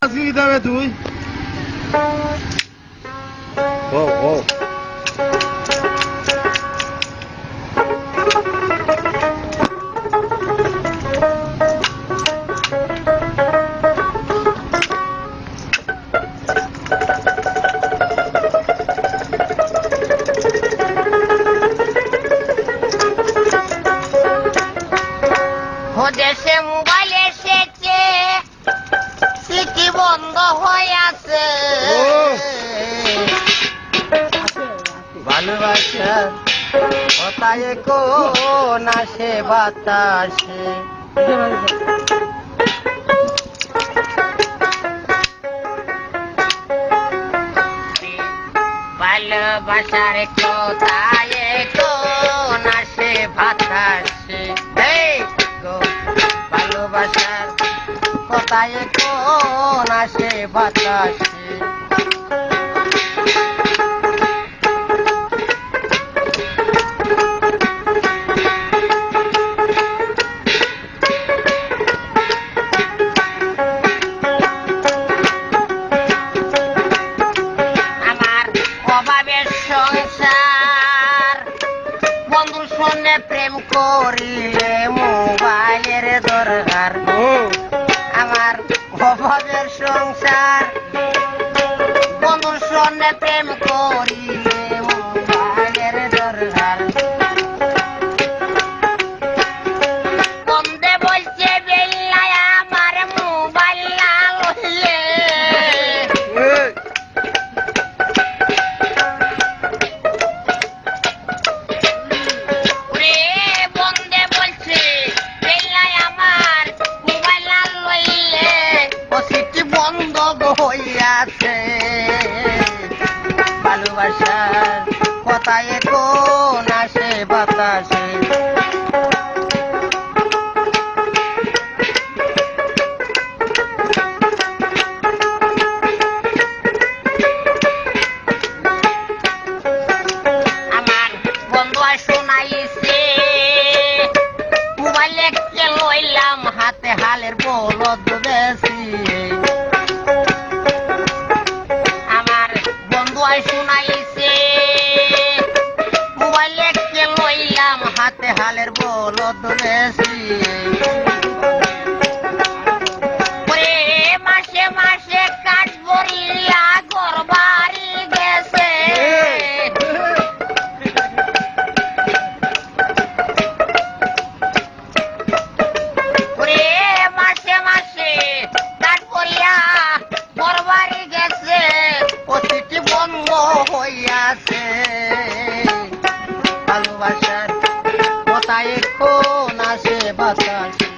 Brasil e deve tu. Uou, uou. আছে। ভালোবাসা কোথায় কোন আসে বাতাসে ভালোবাসার কোথায় কোন আসে বাতাসে কোথায় কোন আসে বাতাসে? সংসার প্রেম করিলে মোবাইলের দরকার। ও আমার অভাবের সংসার বন্ধুর বাতাসে। হাতে হালের বলদ বেশি। আমার বন্ধু আর শোনাইছে। বাতাসে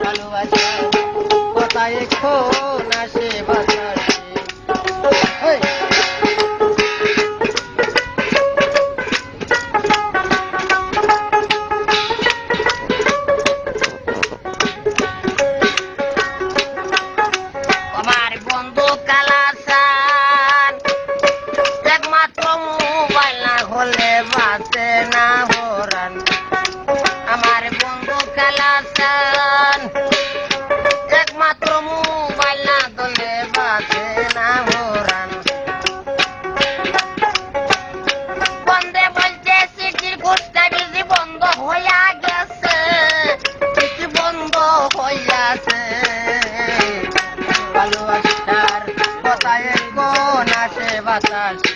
ভালোবাসার কথায় কোন বন্ধু একমাত্র মোবাইল না দলে বাঁচে না হরান। বন্ধে বলছে সিটির পোস্টা বিজি বন্ধ হইয়া গেছে। সিটি বন্ধ হইয়াছে ভালোবাসার কোথায় কোন আসে বাতাসে।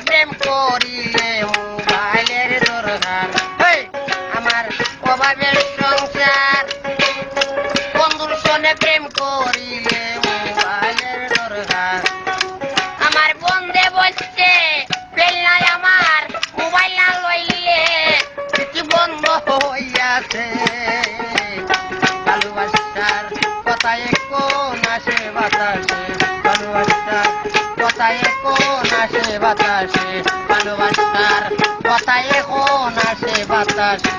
প্রেম করিলে মোবাইলের দরকার আমার অভাবের সংসার। বন্ধুর সনে প্রেম করিলে বাতাসে ভালোবাসার কথায় এখন আসে বাতাসে।